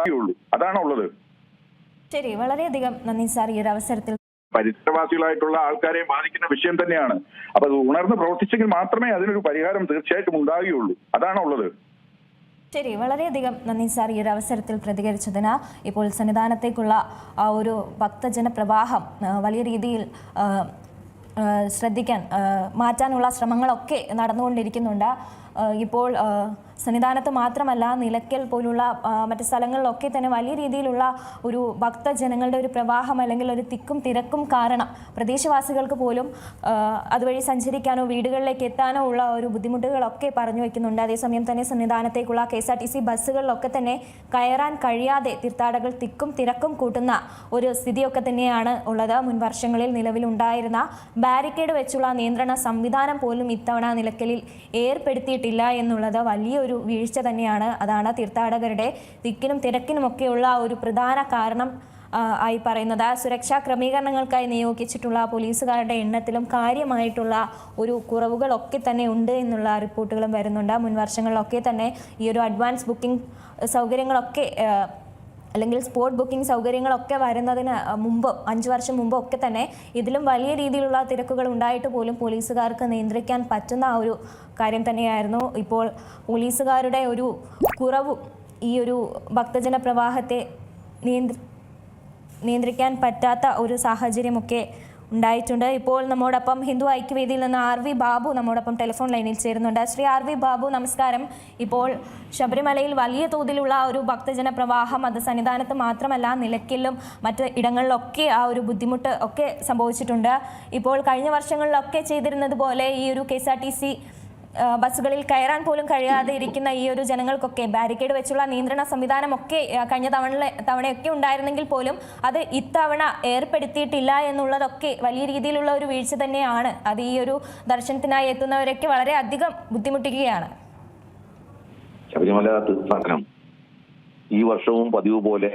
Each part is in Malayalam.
ഉണ്ടാകുകയുള്ളൂ അതാണുള്ളത്. ശരി വളരെയധികം നന്ദി സാർ ഈ ഒരു അവസരത്തിൽ. പരിസരവാസികളായിട്ടുള്ള ആൾക്കാരെ ബാധിക്കുന്ന വിഷയം തന്നെയാണ്. അപ്പൊ അത് ഉണർന്ന് പ്രവർത്തിച്ചെങ്കിൽ മാത്രമേ അതിനൊരു പരിഹാരം തീർച്ചയായിട്ടും ഉണ്ടാകുകയുള്ളൂ അതാണുള്ളത്. ശരി വളരെയധികം നന്ദി സാർ ഈ ഒരു അവസരത്തിൽ പ്രതികരിച്ചതിന്. ഇപ്പോൾ സന്നിധാനത്തേക്കുള്ള ആ ഒരു ഭക്തജന പ്രവാഹം വലിയ രീതിയിൽ ശ്രദ്ധിക്കാൻ മാറ്റാനുള്ള ശ്രമങ്ങളൊക്കെ നടന്നുകൊണ്ടിരിക്കുന്നുണ്ട്. ഇപ്പോൾ സന്നിധാനത്ത് മാത്രമല്ല നിലയ്ക്കൽ പോലുള്ള മറ്റ് സ്ഥലങ്ങളിലൊക്കെ തന്നെ വലിയ രീതിയിലുള്ള ഒരു ഭക്തജനങ്ങളുടെ ഒരു പ്രവാഹം അല്ലെങ്കിൽ ഒരു തിക്കും തിരക്കും കാരണം പ്രദേശവാസികൾക്ക് പോലും അതുവഴി സഞ്ചരിക്കാനോ വീടുകളിലേക്ക് എത്താനോ ഉള്ള ഒരു ബുദ്ധിമുട്ടുകളൊക്കെ പറഞ്ഞു വയ്ക്കുന്നുണ്ട് അതേസമയം തന്നെ സന്നിധാനത്തേക്കുള്ള K S R T C ബസ്സുകളിലൊക്കെ തന്നെ കയറാൻ കഴിയാതെ തീർത്ഥാടകർ തിക്കും തിരക്കും കൂട്ടുന്ന ഒരു സ്ഥിതിയൊക്കെ തന്നെയാണ് ഉള്ളത്. മുൻ വർഷങ്ങളിൽ നിലവിലുണ്ടായിരുന്ന ബാരിക്കേഡ് വെച്ചുള്ള നിയന്ത്രണ സംവിധാനം പോലും ഇത്തവണ നിലയ്ക്കലിൽ ഏർപ്പെടുത്തിയിട്ടില്ല എന്നുള്ളത് വലിയൊരു വീഴ്ച തന്നെയാണ്. അതാണ് തീർത്ഥാടകരുടെ തിക്കിനും തിരക്കിനുമൊക്കെയുള്ള ഒരു പ്രധാന കാരണം ആയി പറയുന്നത്. സുരക്ഷാ ക്രമീകരണങ്ങൾക്കായി നിയോഗിച്ചിട്ടുള്ള പോലീസുകാരുടെ എണ്ണത്തിലും കാര്യമായിട്ടുള്ള ഒരു കുറവുകളൊക്കെ തന്നെ ഉണ്ട് എന്നുള്ള റിപ്പോർട്ടുകളും വരുന്നുണ്ട്. മുൻ വർഷങ്ങളിലൊക്കെ തന്നെ ഈ ഒരു അഡ്വാൻസ് ബുക്കിംഗ് സൗകര്യങ്ങളൊക്കെ അല്ലെങ്കിൽ സ്പോട്ട് ബുക്കിംഗ് സൗകര്യങ്ങളൊക്കെ വരുന്നതിന് മുമ്പ് അഞ്ച് വർഷം മുമ്പ് ഒക്കെ തന്നെ ഇതിലും വലിയ രീതിയിലുള്ള തിരക്കുകൾ ഉണ്ടായിട്ട് പോലും പോലീസുകാർക്ക് നിയന്ത്രിക്കാൻ പറ്റുന്ന ആ ഒരു കാര്യം തന്നെയായിരുന്നു. ഇപ്പോൾ പോലീസുകാരുടെ ഒരു കുറവും ഈ ഒരു ഭക്തജന പ്രവാഹത്തെ നിയന്ത്രി നിയന്ത്രിക്കാൻ പറ്റാത്ത ഒരു സാഹചര്യമൊക്കെ ഉണ്ടായിട്ടുണ്ട്. ഇപ്പോൾ നമ്മോടൊപ്പം ഹിന്ദു ഐക്യവേദിയിൽ നിന്ന് ആർ വി ബാബു നമ്മോടൊപ്പം ടെലിഫോൺ ലൈനിൽ ചേരുന്നുണ്ട്. ശ്രീ ആർ വി ബാബു നമസ്കാരം. ഇപ്പോൾ ശബരിമലയിൽ വലിയ തോതിലുള്ള ഒരു ഭക്തജന പ്രവാഹം അത് സന്നിധാനത്ത് മാത്രമല്ല നിലയ്ക്കലിലും മറ്റ് ഇടങ്ങളിലൊക്കെ ആ ഒരു ബുദ്ധിമുട്ട് ഒക്കെ സംഭവിച്ചിട്ടുണ്ട്. ഇപ്പോൾ കഴിഞ്ഞ വർഷങ്ങളിലൊക്കെ ചെയ്തിരുന്നത് പോലെ ഈ ഒരു K S R T C ബസ്സുകളിൽ കയറാൻ പോലും കഴിയാതെ ഇരിക്കുന്ന ഈ ഒരു ജനങ്ങൾക്കൊക്കെ ബാരിക്കേഡ് വെച്ചുള്ള നിയന്ത്രണ സംവിധാനമൊക്കെ കഴിഞ്ഞ തവണ തവണയൊക്കെ ഉണ്ടായിരുന്നെങ്കിൽ പോലും അത് ഇത്തവണ ഏർപ്പെടുത്തിയിട്ടില്ല എന്നുള്ളതൊക്കെ വലിയ രീതിയിലുള്ള ഒരു വീഴ്ച തന്നെയാണ്. അത് ഈ ഒരു ദർശനത്തിനായി എത്തുന്നവരൊക്കെ വളരെ അധികം ബുദ്ധിമുട്ടിക്കുകയാണ്. ശബരിമല തീർത്ഥാടനം ഈ വർഷവും പതിവ് പോലെ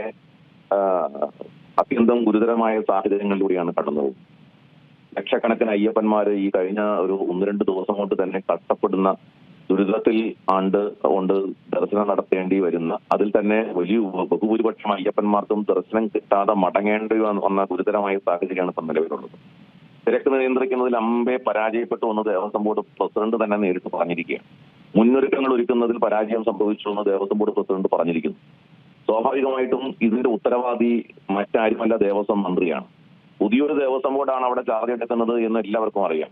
അത്യന്തം ഗുരുതരമായ സാഹചര്യങ്ങളിലൂടെയാണ് കടന്നത്. ലക്ഷക്കണക്കിന് അയ്യപ്പന്മാര് ഈ കഴിഞ്ഞ ഒരു ഒന്ന് രണ്ട് ദിവസം കൊണ്ട് തന്നെ കഷ്ടപ്പെടുന്ന ദുരിതത്തിൽ ആണ്ട് കൊണ്ട് ദർശനം നടത്തേണ്ടി വരുന്ന അതിൽ തന്നെ വലിയ ബഹുഭൂരിപക്ഷം അയ്യപ്പന്മാർക്കും ദർശനം കിട്ടാതെ മടങ്ങേണ്ടി വന്ന ഗുരുതരമായ സാഹചര്യമാണ് ഇപ്പം നിലവിലുള്ളത്. തിരക്ക് നിയന്ത്രിക്കുന്നതിൽ അമ്പെ പരാജയപ്പെട്ടു എന്ന് ദേവസ്വം ബോർഡ് പ്രസിഡന്റ് തന്നെ നേരിട്ട് പറഞ്ഞിരിക്കുകയാണ്. മുന്നൊരുക്കങ്ങൾ ഒരുക്കുന്നതിൽ പരാജയം സംഭവിച്ചു എന്ന് ദേവസ്വം ബോർഡ് പ്രസിഡന്റ് പറഞ്ഞിരിക്കുന്നു. സ്വാഭാവികമായിട്ടും ഇതിന്റെ ഉത്തരവാദി മറ്റാരുമല്ല ദേവസ്വം മന്ത്രിയാണ്. പുതിയൊരു ദേവസ്വം ബോർഡാണ് അവിടെ ചാർജ് എടുക്കുന്നത് എന്ന് എല്ലാവർക്കും അറിയാം.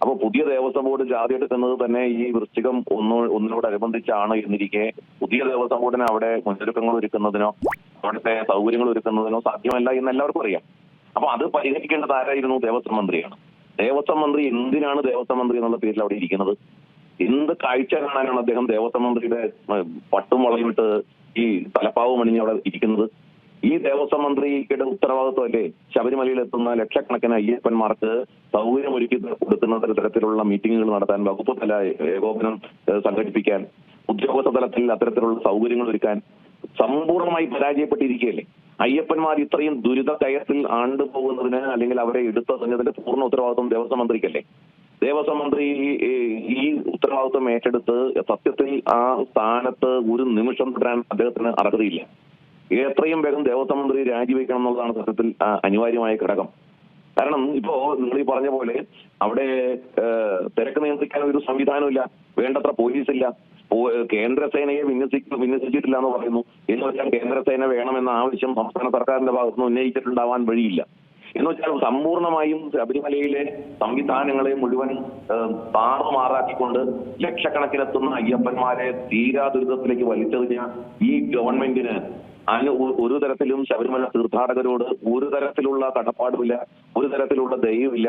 അപ്പൊ പുതിയ ദേവസ്വം ബോർഡ് ചാർജ് എടുക്കുന്നത് തന്നെ ഈ വൃശ്ചികം ഒന്ന് ഒന്നിനോടനുബന്ധിച്ചാണ് എന്നിരിക്കെ പുതിയ ദേവസ്വം ബോർഡിന് അവിടെ മുന്നൊരുക്കങ്ങൾ ഒരുക്കുന്നതിനോ അവിടുത്തെ സൗകര്യങ്ങൾ ഒരുക്കുന്നതിനോ സാധ്യമല്ല എന്ന് എല്ലാവർക്കും അറിയാം. അപ്പൊ അത് പരിഹരിക്കേണ്ടത് ആരായിരുന്നു? ദേവസ്വം മന്ത്രിയാണ്. ദേവസ്വം മന്ത്രി എന്തിനാണ് ദേവസ്വം മന്ത്രി എന്നുള്ള പേരിൽ അവിടെ ഇരിക്കുന്നത്? എന്ത് കാഴ്ച കാണാനാണ് അദ്ദേഹം ദേവസ്വം മന്ത്രിയുടെ പട്ടും വളയിട്ട് ഈ തലപ്പാവ് മണിഞ്ഞ് അവിടെ ഇരിക്കുന്നത്? ഈ ദേവസ്വം മന്ത്രിയുടെ ഉത്തരവാദിത്വമല്ലേ? ശബരിമലയിൽ എത്തുന്ന ലക്ഷക്കണക്കിന് അയ്യപ്പന്മാർക്ക് സൗകര്യം ഒരുക്കി കൊടുക്കുന്ന തരത്തിലുള്ള മീറ്റിങ്ങുകൾ നടത്താൻ വകുപ്പ് തല ഏകോപനം സംഘടിപ്പിക്കാൻ ഉദ്യോഗസ്ഥ തലത്തിൽ അത്തരത്തിലുള്ള സൗകര്യങ്ങൾ ഒരുക്കാൻ സമ്പൂർണമായി പരാജയപ്പെട്ടിരിക്കുകയല്ലേ? അയ്യപ്പന്മാർ ഇത്രയും ദുരിത കയത്തിൽ ആണ്ടുപോകുന്നതിന് അല്ലെങ്കിൽ അവരെ എടുത്തതിന്റെ പൂർണ ഉത്തരവാദിത്വം ദേവസ്വം മന്ത്രിക്കല്ലേ? ദേവസ്വം മന്ത്രി ഈ ഉത്തരവാദിത്വം ഏറ്റെടുത്ത് സത്യത്തിൽ ആ സ്ഥാനത്ത് ഒരു നിമിഷം തുടരാൻ അദ്ദേഹത്തിന് അർഹതയില്ല. എത്രയും വേഗം ദേവസ്വം മന്ത്രി രാജിവെക്കണം എന്നുള്ളതാണ് സത്യത്തിൽ അനിവാര്യമായ ഘടകം. കാരണം ഇപ്പോ നിങ്ങൾ ഈ പറഞ്ഞ പോലെ അവിടെ തിരക്ക് നിയന്ത്രിക്കാൻ ഒരു സംവിധാനമില്ല വേണ്ടത്ര പോലീസില്ല. കേന്ദ്ര കേന്ദ്രസേനയെ വിന്യസി വിന്യസിച്ചിട്ടില്ല എന്ന് പറയുന്നു. എന്ന് വെച്ചാൽ കേന്ദ്രസേന വേണമെന്ന ആവശ്യം സംസ്ഥാന സർക്കാരിന്റെ ഭാഗത്തുനിന്ന് ഉന്നയിച്ചിട്ടുണ്ടാവാൻ വഴിയില്ല. എന്ന് വെച്ചാൽ സമ്പൂർണമായും ശബരിമലയിലെ സംവിധാനങ്ങളെ മുഴുവൻ താറുമാറാക്കിക്കൊണ്ട് ലക്ഷക്കണക്കിനെത്തുന്ന അയ്യപ്പന്മാരെ തീരാ ദുരിതത്തിലേക്ക് വലിച്ചെറിഞ്ഞ ഈ ഗവൺമെന്റിന് അതിന് ഒരു തരത്തിലും ശബരിമല തീർത്ഥാടകരോട് ഒരു തരത്തിലുള്ള കടപ്പാടുമില്ല ഒരു തരത്തിലുള്ള ദയവുമില്ല